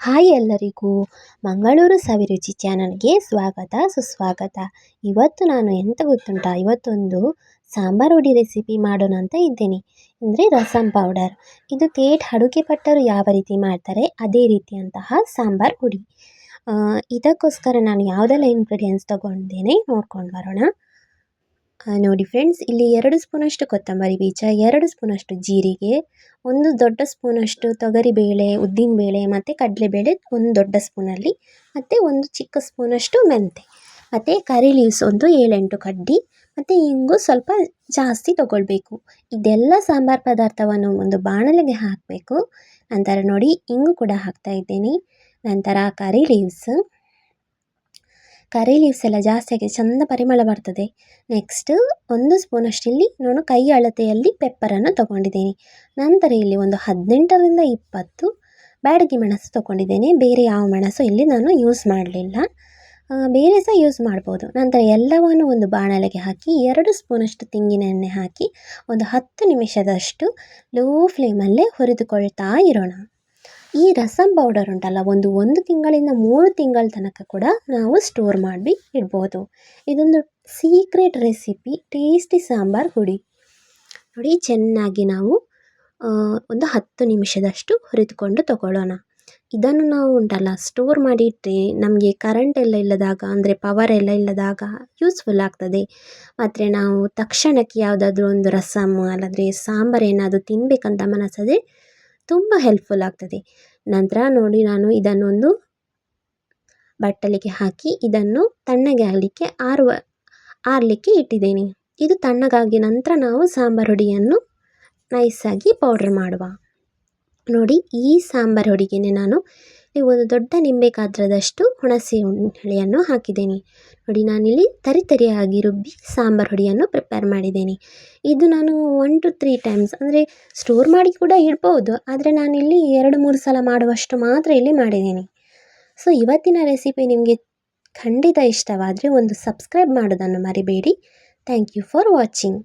Hi ಎಲ್ಲರಿಗೂ ಮಂಗಳೂರು ಸವಿರುಚಿ ಚಾನಲ್ಗೆ ಸ್ವಾಗತ, ಸುಸ್ವಾಗತ. ಇವತ್ತು ನಾನು ಎಂತ ಗೊತ್ತುಂಟಾ? ಇವತ್ತೊಂದು ಸಾಂಬಾರು ಹುಡಿ ರೆಸಿಪಿ ಮಾಡೋಣ ಅಂತ ಇದ್ದೇನೆ. ಅಂದರೆ ರಸಂ ಪೌಡರ್. ಇದು ತೇಟ್ ಅಡುಗೆ ಪಟ್ಟರು ಯಾವ ರೀತಿ ಮಾಡ್ತಾರೆ, ಅದೇ ರೀತಿಯಂತಹ ಸಾಂಬಾರು ಹುಡಿ. ಇದಕ್ಕೋಸ್ಕರ ನಾನು ಯಾವುದೆಲ್ಲ ಇಂಗ್ರೀಡಿಯೆಂಟ್ಸ್ ತಗೊಂಡೇನೆ ನೋಡ್ಕೊಂಡು ಬರೋಣ. ನೋಡಿ ಫ್ರೆಂಡ್ಸ್, ಇಲ್ಲಿ ಎರಡು ಸ್ಪೂನಷ್ಟು ಕೊತ್ತಂಬರಿ ಬೀಜ, ಎರಡು ಸ್ಪೂನಷ್ಟು ಜೀರಿಗೆ, ಒಂದು ದೊಡ್ಡ ಸ್ಪೂನಷ್ಟು ತೊಗರಿಬೇಳೆ, ಉದ್ದಿನಬೇಳೆ ಮತ್ತು ಕಡಲೆಬೇಳೆ ಒಂದು ದೊಡ್ಡ ಸ್ಪೂನಲ್ಲಿ, ಮತ್ತು ಒಂದು ಚಿಕ್ಕ ಸ್ಪೂನಷ್ಟು ಮೆಂತೆ, ಮತ್ತು ಕರಿ ಲೀವ್ಸ್ ಒಂದು ಏಳೆಂಟು ಕಡ್ಡಿ, ಮತ್ತು ಇಂಗು ಸ್ವಲ್ಪ ಜಾಸ್ತಿ ತಗೊಳ್ಬೇಕು. ಇದೆಲ್ಲ ಸಾಂಬಾರು ಪದಾರ್ಥವನ್ನು ಒಂದು ಬಾಣಲೆಗೆ ಹಾಕಬೇಕು. ನಂತರ ನೋಡಿ, ಇಂಗು ಕೂಡ ಹಾಕ್ತಾ ಇದ್ದೀನಿ. ನಂತರ ಕರಿ ಲೀವ್ಸ್ ಕರಿ ಲೀವ್ಸ್ ಎಲ್ಲ ಜಾಸ್ತಿ ಆಗಿದೆ, ಚಂದ ಪರಿಮಳ ಬರ್ತದೆ. ನೆಕ್ಸ್ಟ್ ಒಂದು ಸ್ಪೂನಷ್ಟು ಇಲ್ಲಿ ನಾನು ಕೈ ಅಳತೆಯಲ್ಲಿ ಪೆಪ್ಪರನ್ನು ತಗೊಂಡಿದ್ದೇನೆ. ನಂತರ ಇಲ್ಲಿ ಒಂದು ಹದಿನೆಂಟರಿಂದ ಇಪ್ಪತ್ತು ಬ್ಯಾಡಗಿ ಮೆಣಸು ತಗೊಂಡಿದ್ದೇನೆ. ಬೇರೆ ಯಾವ ಮೆಣಸು ಇಲ್ಲಿ ನಾನು ಯೂಸ್ ಮಾಡಲಿಲ್ಲ. ಬೇರೆ ಸಹ ಯೂಸ್ ಮಾಡ್ಬೋದು. ನಂತರ ಎಲ್ಲವನ್ನು ಒಂದು ಬಾಣಲೆಗೆ ಹಾಕಿ, ಎರಡು ಸ್ಪೂನಷ್ಟು ತೆಂಗಿನ ಎಣ್ಣೆ ಹಾಕಿ, ಒಂದು ಹತ್ತು ನಿಮಿಷದಷ್ಟು ಲೋ ಫ್ಲೇಮಲ್ಲೇ ಹುರಿದುಕೊಳ್ತಾ ಇರೋಣ. ಈ ರಸಂ ಪೌಡರ್ ಉಂಟಲ್ಲ, ಒಂದು ಒಂದು ತಿಂಗಳಿಂದ ಮೂರು ತಿಂಗಳ ತನಕ ಕೂಡ ನಾವು ಸ್ಟೋರ್ ಮಾಡಿ ಇಡ್ಬೋದು. ಇದೊಂದು ಸೀಕ್ರೆಟ್ ರೆಸಿಪಿ ಟೇಸ್ಟಿ ಸಾಂಬಾರು ಹುಡಿ ನೋಡಿ, ಚೆನ್ನಾಗಿ ನಾವು ಒಂದು ಹತ್ತು ನಿಮಿಷದಷ್ಟು ಹುರಿದುಕೊಂಡು ತಗೊಳ್ಳೋಣ. ಇದನ್ನು ನಾವು ಉಂಟಲ್ಲ ಸ್ಟೋರ್ ಮಾಡಿ ಇಟ್ಟರೆ ನಮಗೆ ಕರೆಂಟ್ ಎಲ್ಲ ಇಲ್ಲದಾಗ, ಅಂದರೆ ಪವರ್ ಎಲ್ಲ ಇಲ್ಲದಾಗ ಯೂಸ್ಫುಲ್ ಆಗ್ತದೆ. ಮತ್ತು ನಾವು ತಕ್ಷಣಕ್ಕೆ ಯಾವುದಾದ್ರೂ ಒಂದು ರಸಮ್ ಅಲ್ಲಾದರೆ ಸಾಂಬಾರು ಏನಾದರೂ ತಿನ್ನಬೇಕಂತ ಮನಸ್ಸಾದರೆ ತುಂಬ ಹೆಲ್ಪ್ಫುಲ್ ಆಗ್ತದೆ. ನಂತರ ನೋಡಿ ನಾನು ಇದನ್ನೊಂದು ಬಟ್ಟಲಿಗೆ ಹಾಕಿ ಇದನ್ನು ತಣ್ಣಗೆ ಆಗಲಿಕ್ಕೆ ಆರುವ, ಆರಲಿಕ್ಕೆ ಇಟ್ಟಿದ್ದೇನೆ. ಇದು ತಣ್ಣಗಾಗಿ ನಂತರ ನಾವು ಸಾಂಬಾರು ಹುಡಿಯನ್ನು ನೈಸಾಗಿ ಪೌಡ್ರ್ ಮಾಡುವ. ನೋಡಿ ಈ ಸಾಂಬಾರು ಹೊಡಿಗೆನೆ ನಾನು ಒಂದು ದೊಡ್ಡ ನಿಂಬೆ ಗಾತ್ರದಷ್ಟು ಹುಣಸೆ ಹುಳಿಯನ್ನು ಹಾಕಿದ್ದೇನೆ. ನೋಡಿ, ನಾನಿಲ್ಲಿ ತರಿ ತರಿಯಾಗಿ ರುಬ್ಬಿ ಸಾಂಬಾರು ಹುಡಿಯನ್ನು ಪ್ರಿಪೇರ್ ಮಾಡಿದ್ದೇನೆ. ಇದು ನಾನು ಒನ್ ಟು ತ್ರೀ ಟೈಮ್ಸ್ ಅಂದರೆ ಸ್ಟೋರ್ ಮಾಡಿ ಕೂಡ ಇಡ್ಬೋದು, ಆದರೆ ನಾನಿಲ್ಲಿ ಎರಡು, ಮೂರು ಸಲ ಮಾಡುವಷ್ಟು ಮಾತ್ರ ಇಲ್ಲಿ ಮಾಡಿದ್ದೀನಿ. ಸೊ ಇವತ್ತಿನ ರೆಸಿಪಿ ನಿಮಗೆ ಖಂಡಿತ ಇಷ್ಟವಾದರೆ ಒಂದು ಸಬ್ಸ್ಕ್ರೈಬ್ ಮಾಡೋದನ್ನು ಮರಿಬೇಡಿ. Thank you for watching